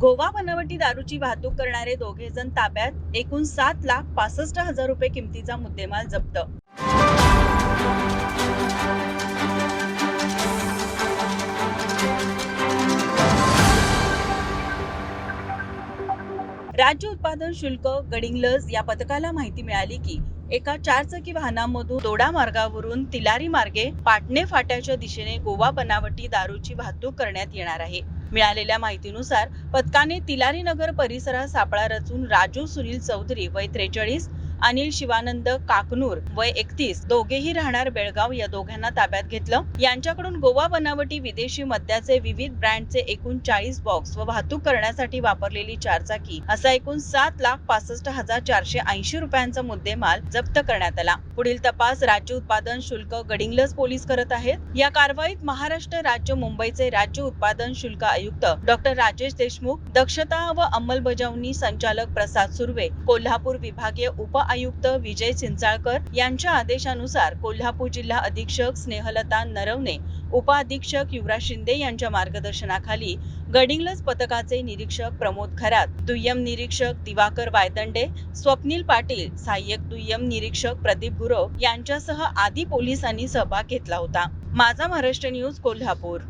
गोवा बनावटी दारूची वाहतूक करणारे दोघे जण ताब्यात एकूण सात लाख पासष्ट हजार रुपये किमतीचा मुद्देमाल जप्त. राज्य उत्पादन शुल्क गडिंग्लज या पथकाला माहिती मिळाली की एका चारचाकी वाहनामधून दोडा मार्गावरून तिलारी मार्गे पाटणे फाट्याच्या दिशेने गोवा बनावटी दारूची वाहतूक करण्यात येणार आहे. मिळालेल्या माहितीनुसार पथकाने तिलारी नगर परिसरात सापळा रचून राजू सुनील चौधरी वय त्रेचाळीस अनिल शिवानंद काकनूर वय एकतीस. दोघेही राहणार बेळगाव. या दोघांना ताब्यात घेतलं. यांच्याकडून गोवा बनावटी विदेशी मद्याचे विविध ब्रँडचे एकूण चाळीस बॉक्स व वाहतूक करण्यासाठी वापरलेली चारचाकी असा एकूण सात लाख पासष्ट हजार चारशे ऐंशी रुपयांचा मुद्देमाल जप्त करण्यात आला. पुढील तपास राज्य उत्पादन शुल्क गडिंग्लज पोलीस करत आहेत. या कारवाईत महाराष्ट्र राज्य मुंबईचे राज्य उत्पादन शुल्क आयुक्त डॉक्टर राजेश देशमुख दक्षता व अंमलबजावणी संचालक प्रसाद सुर्वे कोल्हापूर विभागीय उप आयुक्त विजय चिंचाळकर यांच्या आदेशानुसार कोल्हापूर जिल्हा अधीक्षक स्नेहलता नरवणे उपअधीक्षक युवराज शिंदे यांच्या मार्गदर्शनाखाली गडिंग्लज पथकाचे निरीक्षक प्रमोद खरात दुय्यम निरीक्षक दिवाकर वायदंडे स्वप्नील पाटील सहाय्यक दुय्यम निरीक्षक प्रदीप गुरव यांच्यासह आदी पोलिसांनी सहभाग घेतला होता. माझा महाराष्ट्र न्यूज कोल्हापूर.